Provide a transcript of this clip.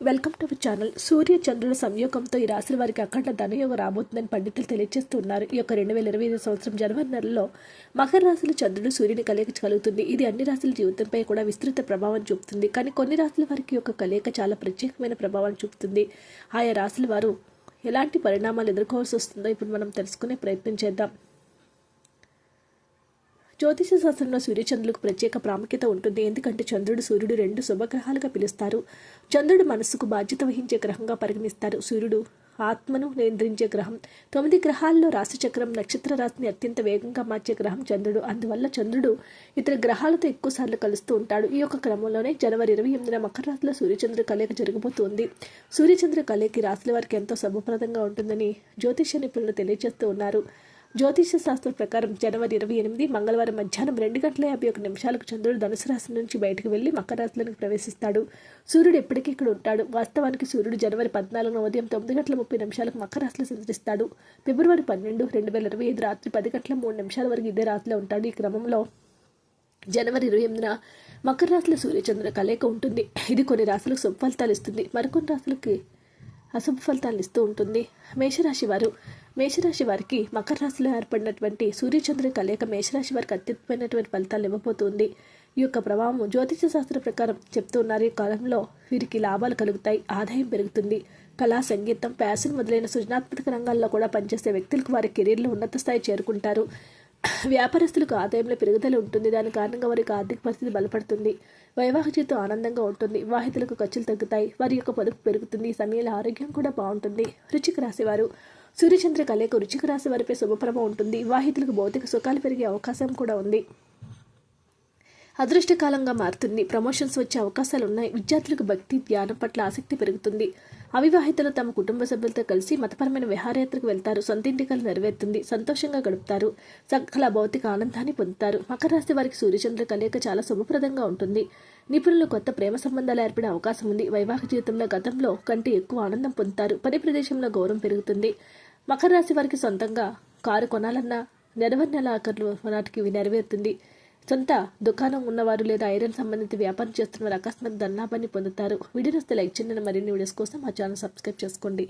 Welcome to our channel Surya చంద్రుల సంయోగంతో ఈ రాశుల వారికి అఖండ ధనయోగం రాబోతుందని పండితులు తెలియజేస్తున్నారు ఈ యొక్క రెండు వేల ఇరవై ఐదు సంవత్సరం జనవరి నెలలో మకర రాశుల చంద్రుడు సూర్యుని కలయిక కలుగుతుంది ఇది అన్ని రాశుల జీవితంపై కూడా విస్తృత ప్రభావం చూపుతుంది. కానీ కొన్ని రాశుల వారికి యొక్క కలయిక చాలా ప్రత్యేకమైన ప్రభావం చూపుతుంది. ఆయా రాశుల వారు ఎలాంటి పరిణామాలు ఎదుర్కోవాల్సి వస్తుందో ఇప్పుడు మనం తెలుసుకునే ప్రయత్నం చేద్దాం. జ్యోతిష శాస్త్రంలో సూర్యచంద్రులకు ప్రత్యేక ప్రాముఖ్యత ఉంటుంది. ఎందుకంటే చంద్రుడు సూర్యుడు రెండు శుభగ్రహాలుగా పిలుస్తారు. చంద్రుడు మనస్సుకు బాధ్యత వహించే గ్రహంగా పరిగణిస్తారు. సూర్యుడు ఆత్మను నియంత్రించే గ్రహం. తొమ్మిది గ్రహాల్లో రాశిచక్రం నక్షత్ర రాశిని అత్యంత వేగంగా మార్చే గ్రహం చంద్రుడు. అందువల్ల చంద్రుడు ఇతర గ్రహాలతో ఎక్కువసార్లు కలుస్తూ ఉంటాడు. ఈ యొక్క క్రమంలోనే జనవరి ఇరవై ఎనిమిదిన మకర రాశిలో సూర్యచంద్ర కలయిక జరగబోతోంది. సూర్యచంద్ర కలయికి రాశుల వారికి ఎంతో శుభప్రదంగా ఉంటుందని జ్యోతిష నిపుణులు తెలియజేస్తూ ఉన్నారు. జ్యోతిష శాస్త్రం ప్రకారం జనవరి ఇరవై ఎనిమిది మంగళవారం మధ్యాహ్నం రెండు గంటల యాభై ఒక నిమిషాలకు చంద్రుడు ధనుసు రాశి నుంచి బయటకు వెళ్ళి మకర రాశిలోకి ప్రవేశిస్తాడు. సూర్యుడు ఎప్పటికీ ఇక్కడ ఉంటాడు. వాస్తవానికి సూర్యుడు జనవరి పద్నాలుగున ఉదయం తొమ్మిది గంటల ముప్పై నిమిషాలకు మకర రాశిలో సంచరిస్తాడు. ఫిబ్రవరి పన్నెండు రెండు వేల ఇరవై ఐదు రాత్రి పది గంటల మూడు నిమిషాల వరకు ఇదే రాత్రిలో ఉంటాడు. ఈ క్రమంలో జనవరి ఇరవై ఎనిమిదిన మకర రాశిలో సూర్యచంద్ర కలయిక ఉంటుంది. ఇది కొన్ని రాశులకు శుభ ఫలితాలు ఇస్తుంది. మరికొన్ని రాశులకి అశుభ ఫలితాలు ఇస్తూ ఉంటుంది. మేషరాశి వారు మేషరాశి వారికి మకర రాశిలో ఏర్పడినటువంటి సూర్యచంద్రుని కలయిక మేషరాశి వారికి అత్యుత్తమైనటువంటి ఫలితాలు ఇవ్వబోతుంది. ఈ యొక్క ప్రభావం జ్యోతిష శాస్త్ర ప్రకారం చెప్తున్నారు. ఈ కాలంలో వీరికి లాభాలు కలుగుతాయి ఆదాయం పెరుగుతుంది. కళా సంగీతం ఫ్యాషన్ మొదలైన సృజనాత్మక రంగాల్లో కూడా పనిచేసే వ్యక్తులకు వారి కెరీర్లో ఉన్నత స్థాయి చేరుకుంటారు. వ్యాపారస్తులకు ఆదాయంలో పెరుగుదల ఉంటుంది. దాని కారణంగా వారికి ఆర్థిక పరిస్థితి బలపడుతుంది. వైవాహిక జీవితం ఆనందంగా ఉంటుంది. వివాహితులకు ఖర్చులు తగ్గుతాయి. వారి యొక్క పొదుపు పెరుగుతుంది. సమయంలో ఆరోగ్యం కూడా బాగుంటుంది. రుచికి రాసేవారు సూర్యచంద్ర కలయిక రుచిక రాశి వారిపై శుభప్రభ ఉంటుంది. వివాహితులకు భౌతిక సుఖాలు పెరిగే అవకాశం కూడా ఉంది. అదృష్టకాలంగా మారుతుంది. ప్రమోషన్స్ వచ్చే అవకాశాలు ఉన్నాయి విద్యార్థులకు భక్తి ధ్యానం పట్ల ఆసక్తి పెరుగుతుంది. అవివాహితులు తమ కుటుంబ సభ్యులతో కలిసి మతపరమైన విహారయాత్రకు వెళ్తారు. సొంత ఇంటికలు నెరవేరుతుంది. సంతోషంగా గడుపుతారు. సకల భౌతిక ఆనందాన్ని పొందుతారు. మకర రాశి వారికి సూర్యచంద్ర కలయిక చాలా శుభప్రదంగా ఉంటుంది. నిపుణులు కొత్త ప్రేమ సంబంధాలు ఏర్పడే అవకాశం ఉంది. వైవాహిక జీవితంలో గతంలో కంటే ఎక్కువ ఆనందం పొందుతారు. పని ప్రదేశంలో గౌరవం పెరుగుతుంది. మకర రాశి వారికి సొంతంగా కారు కొనాలన్నా నెలవరి నెల ఆఖరులు నాటికి నెరవేరుతుంది. సొంత దుకాణం ఉన్నవారు లేదా ఐరన్ సంబంధిత వ్యాపారం చేస్తున్న వారు అకస్మాత్ ధనాభాన్ని పొందుతారు వీడియోస్ లైక్ చేయండి. మరిన్ని వీడియోస్ కోసం మా ఛానల్ సబ్స్క్రైబ్ చేసుకోండి.